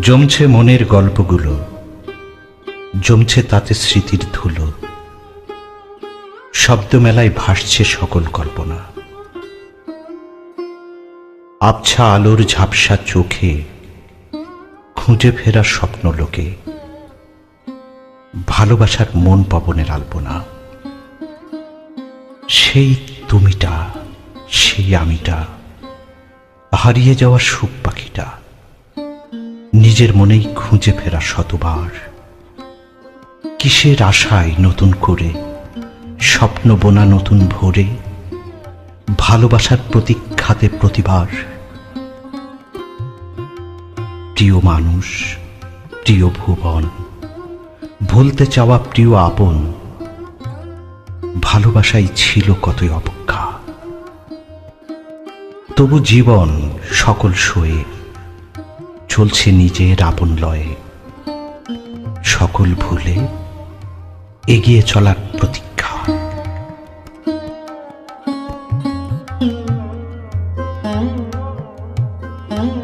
জমছে মনের গল্পগুলো, জমছে তাতে স্মৃতির ধুলো, শব্দমেলায় ভাসছে সকল কল্পনা। আবছা আলোর ঝাপসা চোখে খুঁজে ফেরা স্বপ্ন লোকে, ভালোবাসার মন পবনের আলপনা। সেই তুমিটা, সেই আমিটা হারিয়ে যাওয়া সুখ পাখিটা নিজের মনেই খুঁজে ফেরা শতবার। কিসের আশায় নতুন করে, স্বপ্ন বোনা নতুন ভোরে, ভালোবাসার প্রতীক্ষাতে প্রতিবার। প্রিয় মানুষ, প্রিয় ভুবন, ভুলতে চাওয়া প্রিয় আপন, ভালোবাসাই ছিল কতই অপেক্ষা তবু জীবন সকল শোয়ে চলছে নিজের আপন লয়ে। সকল ভুলে এগিয়ে চলার প্রতীক্ষা। Mm-hmm.